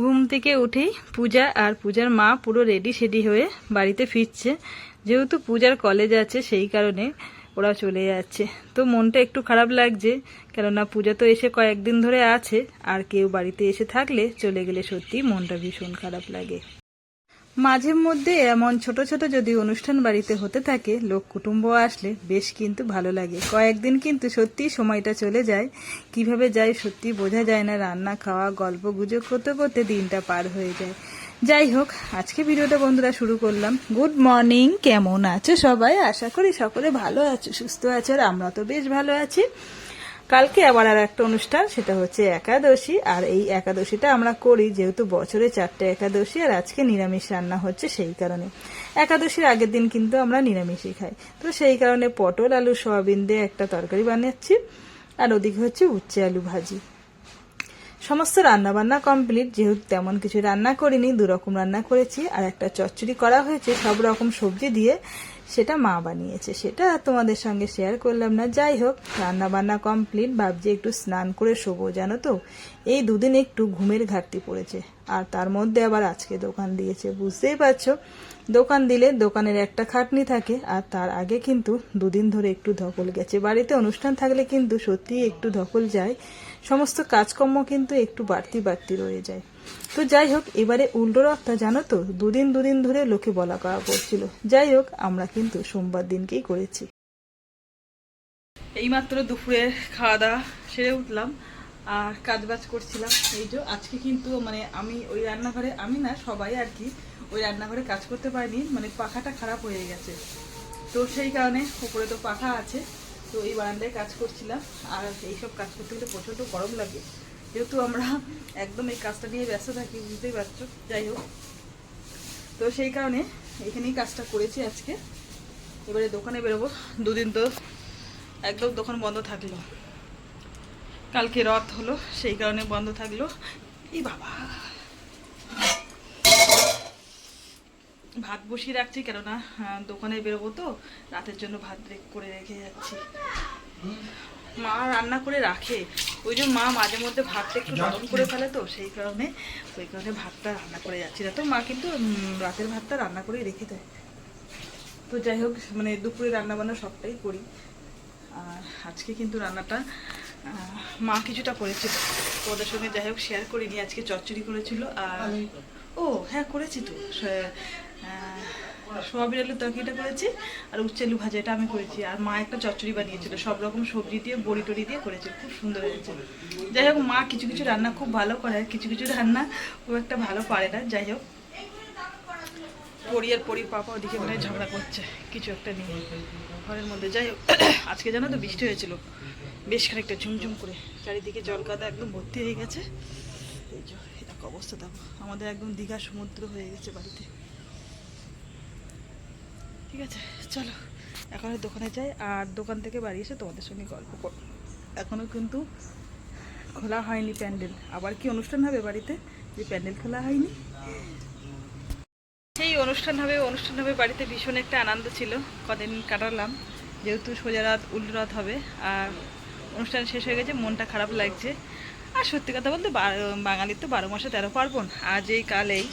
ঘুম থেকে উঠেই পূজা আর পূজার মা পুরো রেডি সেডি হয়ে বাড়িতে ফিরছে। যেহেতু পূজার কলেজ আছে, সেই কারণে ওরা চলে যাচ্ছে। তো মনটা একটু খারাপ লাগছে, কেননা পূজা তো এসে কয়েকদিন ধরে আছে, আর কেউ বাড়িতে এসে থাকলে চলে গেলে সত্যি মনটা ভীষণ খারাপ লাগে। মাঝে মধ্যে এমন ছোট ছোট যদি অনুষ্ঠান বাড়িতে হতে থাকে, লোক কুটুম্ব আসলে বেশ কিন্তু ভালো লাগে। কয়েকদিন কিন্তু সত্যি সময়টা চলে যায়। কীভাবে যায় সত্যি বোঝা যায় না। রান্না, খাওয়া, গল্প গুজব করতে করতে দিনটা পার হয়ে যায়। যাই হোক, আজকে ভিডিওটা বন্ধুরা শুরু করলাম। গুড মর্নিং, কেমন আছো সবাই? আশা করি সকলে ভালো আছো, সুস্থ আছো, আর আমরা তো বেশ ভালো আছি। কালকে আবার আর একটা অনুষ্ঠান, সেটা হচ্ছে একাদশী। আর এই একাদশীটা আমরা করি যেহেতু বছরে চারটে একাদশী, আর আজকে নিরামিষ রান্না হচ্ছে সেই কারণে। একাদশীর আগের দিন কিন্তু আমরা নিরামিষই খাই। তো সেই কারণে পটল, আলু, সয়াবিন দিয়ে একটা তরকারি বানাচ্ছি আর ওদিকে হচ্ছে উচ্ছে আলু ভাজি। সমস্ত রান্না বান্না কমপ্লিট, যেহেতু তেমন কিছু রান্না করিনি দু রকম রান্না করেছি। আর একটা চচ্চড়ি করা হয়েছে, সব রকম সবজি দিয়ে। সেটা মা বানিয়েছে। সেটা তোমাদের সঙ্গে শেয়ার করলাম না। যাই হোক রান্না বান্না কমপ্লিট ভাবছি একটু স্নান করে শোবো, জানো তো? এই দুদিন একটু ঘুমের ঘাটতি পড়েছে। আর তার মধ্যে আবার আজকে দোকান দিয়েছে, বুঝতেই পারছ? দোকান দিলে দোকানের একটা খাটনি থাকে, আর তার আগে কিন্তু দুদিন ধরে একটু ধকল গেছে। বাড়িতে অনুষ্ঠান থাকলে কিন্তু সত্যিই একটু ধকল যায়। সমস্ত কাজকর্ম কিন্তু একটু বাড়তি বাড়তি রয়ে যায়। তো যাই হোক, এবারে উল্টো রথটা জানো তো, দুদিন দুদিন ধরে লোকে বলা করা করছিল। যাই হোক, আমরা কিন্তু সোমবার দিনকেই করেছি। এইমাত্র দুপুরে খাওয়া দাওয়া সেরে উঠলাম আর কাজ বাজ করছিলাম। এই যে আজকে কিন্তু মানে আমি ওই রান্নাঘরে, আমি না সবাই আর কি ওই রান্নাঘরে কাজ করতে পারিনি মানে পাখাটা খারাপ হয়ে গেছে। তো সেই কারণে উপরে তো পাখা আছে, তো এই বারান্দায় কাজ করছিলাম। আর এইসব কাজ করতে গেলে প্রচণ্ড গরম লাগে। যেহেতু আমরা একদম এই কাজটা নিয়ে ব্যস্ত থাকি, বুঝতেই পারছ? যাই হোক। তো সেই কারণে এখানেই কাজটা করেছি আজকে। এবারে দোকানে বেরোবো। দুদিন তো একদম দোকান বন্ধ থাকল। কালকে রথ হলো, সেই কারণে বন্ধ থাকল। এই বাবা। ভাত বসিয়ে রাখছি, কেননা দোকানে বেরোবো তো। রাতের জন্য ভাত করে রেখে যাচ্ছি। মা রান্না করে রাখে। ওই যে মা মাঝে মধ্যে ভাতটা একটু নরম করে ফেলে তো সেই কারণে ওই কারণে ভাতটা রান্না করে যাচ্ছি। না তো মা কিন্তু রাতের ভাতটা রান্না করেই রেখে দেয়। তো যাই হোক মানে দুপুরে রান্না বান্না সবটাই করি। আর আজকে কিন্তু রান্নাটা মা কিছুটা করেছিল ওদের সঙ্গে যাই হোক শেয়ার করিনি। আজকে চচ্চড়ি করেছিল। আর ও হ্যাঁ করেছি তো। সোয়াবিন আলুর তরকারিটা করেছি আর উচ্ছে আলু ভাজা, এটা আমি করেছি। আর মা একটা চচ্চড়ি বানিয়েছিল, সব রকম সবজি দিয়ে, বড়ি টড়ি দিয়ে করেছে, খুব সুন্দর হয়েছে। যাই হোক, মা কিছু কিছু রান্না খুব ভালো করে কিছু কিছু রান্না খুব একটা ভালো পারে না, যাই হোক। পরি পাপা ওদিকে মনে ঝগড়া করছে, কিছু একটা নিয়ে, ঘরের মধ্যে। যাই হোক, আজকে জানো তো বৃষ্টি হয়েছিল, বেশ খানিকটা ঝুমঝুম করে, চারিদিকে জল কাদা একদম ভর্তি হয়ে গেছে। এই যে অবস্থা দেখো, আমাদের একদম দীঘা সমুদ্র হয়ে গেছে বাড়িতে। ঠিক আছে, চলো, এখন এই দোকানে যাই আর দোকান থেকে বাড়ি এসে তোমাদের সঙ্গে গল্প কর। এখনও কিন্তু খোলা হয়নি প্যান্ডেল। আবার কি অনুষ্ঠান হবে বাড়িতে? যে প্যান্ডেল খোলা হয়নি? সেই অনুষ্ঠান হবে অনুষ্ঠান হবে বাড়িতে ভীষণ একটা আনন্দ ছিল, কদিন কাটালাম। যেহেতু সোজা রাত, উল্টো রাত হবে, আর অনুষ্ঠান শেষ হয়ে গেছে, মনটা খারাপ লাগছে। আর সত্যি কথা বলতে বাঙালির তো বারো মাসে তেরো পার্বণ, আজ এই কালেই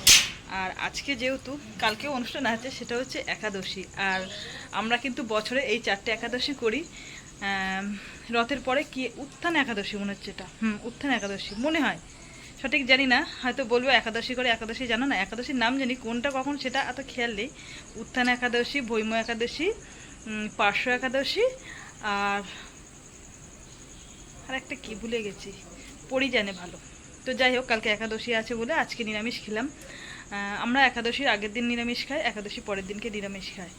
আর আজকে যেহেতু কালকেও অনুষ্ঠান আছে, সেটা হচ্ছে একাদশী। আর আমরা কিন্তু বছরে এই চারটে একাদশী করি। রথের পরে কি উত্থান একাদশী মনে হচ্ছে এটা? হুম, উত্থান একাদশী, মনে হয়। সঠিক জানি না, হয়তো বলব একাদশী করে একাদশী জানো না? একাদশীর নাম জানি, কোনটা কখন সেটা এত খেয়াল নেই। উত্থান একাদশী, ভৈম একাদশী পার্শ্ব একাদশী, আর আর একটা কি ভুলে গেছি পড়ি জানে ভালো। তো যাই হোক, কালকে একাদশী আছে বলে আজকে নিরামিষ খেলাম। আমরা একাদশীর আগের দিন নিরামিষ খাই, একাদশী পরের দিনকে নিরামিষ খাই।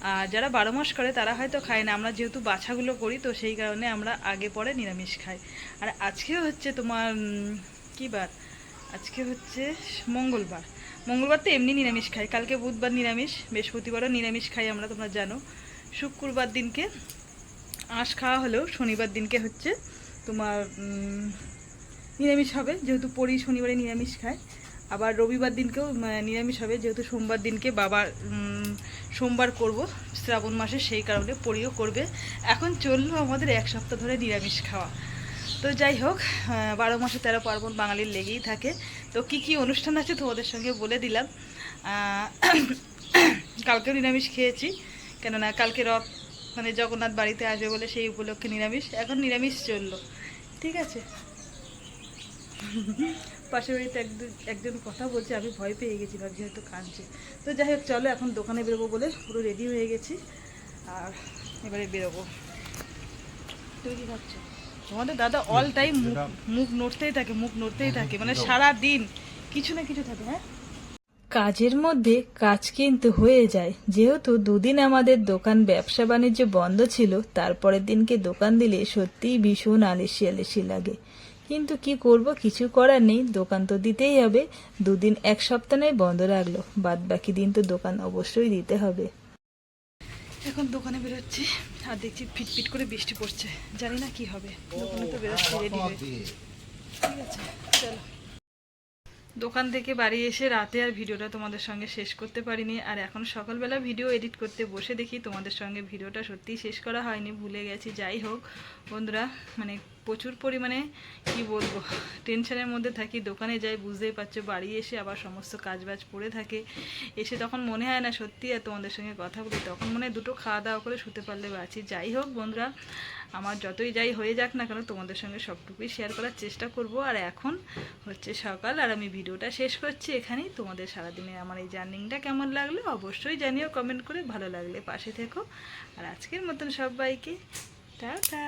আর যারা বারো মাস করে তারা হয়তো খায় না। আমরা যেহেতু বাছাগুলো করি, তো সেই কারণে আমরা আগে পরে নিরামিষ খাই। আর আজকে হচ্ছে তোমার কী বার? আজকে হচ্ছে মঙ্গলবার। মঙ্গলবার তো এমনি নিরামিষ খাই। কালকে বুধবার নিরামিষ, বৃহস্পতিবারও নিরামিষ খাই আমরা, তোমরা জানো। শুক্রবার দিনকে, আঁশ খাওয়া হলেও শনিবার দিনকে হচ্ছে তোমার নিরামিষ হবে। যেহেতু পরি শনিবারে নিরামিষ খায়। আবার রবিবার দিনকেও নিরামিষ হবে, যেহেতু সোমবার দিনকে বাবার সোমবার করব, শ্রাবণ মাসে সেই কারণে পরিও করবে। এখন চলল আমাদের এক সপ্তাহ ধরে নিরামিষ খাওয়া। তো যাই হোক বারো মাসে তেরো পার্বণ বাঙালির লেগেই থাকে। তো কি কি অনুষ্ঠান আছে তোমাদের সঙ্গে বলে দিলাম। কালকেও নিরামিষ খেয়েছি, কেননা কালকে রথ মানে জগন্নাথ বাড়িতে আসবে বলে সেই উপলক্ষে নিরামিষ। এখন নিরামিষ চলল। ঠিক আছে? পাশের বাড়িতে একজন একজন কথা বলছে আমি ভয় পেয়ে গেছি ভাবছি হয়তো কাঁদছে। তো যাই হোক চলো এখন দোকানে বেরোবো বলে পুরো রেডি হয়ে গেছি। আর এবারে বেরোবো। তুমি কি ভাবছ? তোমাদের দাদা অল টাইম মুখ মুখ নড়তেই থাকে মুখ নড়তেই থাকে মানে সারা দিন কিছু না কিছু থাকে হ্যাঁ? কাজের মধ্যে কাজ কিন্তু হয়ে যায়। যেহেতু দুদিন আমাদের দোকান ব্যবসা বাণিজ্য বন্ধ ছিল তারপরের দিনকে দোকান দিলে সত্যিই ভীষণ আলিসি আলিসি লাগে। কিন্তু কি করব কিছু করার নেই। দোকান তো দিতেই হবে। দুদিন এক সপ্তাহ নয় বন্ধ রাখল। বাদ বাকি দিন তো দোকান অবশ্যই দিতে হবে। এখন দোকানে বেরোচ্ছি আর দেখছি ফিটফিট করে বৃষ্টি পড়ছে। জানি না কি হবে। দোকানে তো বেরোচ্ছি রেডি হয়ে। ঠিক আছে চলো। দোকান থেকে বাড়ি এসে রাতে আর ভিডিওটা তোমাদের সঙ্গে শেষ করতে পারিনি। আর এখন সকালবেলা ভিডিও এডিট করতে বসে দেখি তোমাদের সঙ্গে ভিডিওটা সত্যিই শেষ করা হয়নি, ভুলে গেছি। যাই হোক, বন্ধুরা মানে প্রচুর পরিমাণে, কি বলব টেনশনের মধ্যে থাকি। দোকানে যাই, বুঝতেই পারছ, বাড়ি এসে আবার সমস্ত কাজবাজ পড়ে থাকে। এসে তখন মনে হয় না সত্যি আর তোমাদের সঙ্গে কথা বলি, তখন মনে দুটো খাওয়া দাওয়া করে শুতে পারলে বাঁচি। যাই হোক, বন্ধুরা আমার যতই যাই হয়ে যাক না কেন, তোমাদের সঙ্গে সবটুকুই শেয়ার করার চেষ্টা করব। আর এখন হচ্ছে সকাল, আর আমি ভিডিওটা শেষ করছি এখানেই। তোমাদের সারাদিনে আমার এই জার্নিংটা কেমন লাগল অবশ্যই জানিও কমেন্ট করে ভালো লাগলে পাশে থেকো। আর আজকের মতন সবাইকে, টাটা!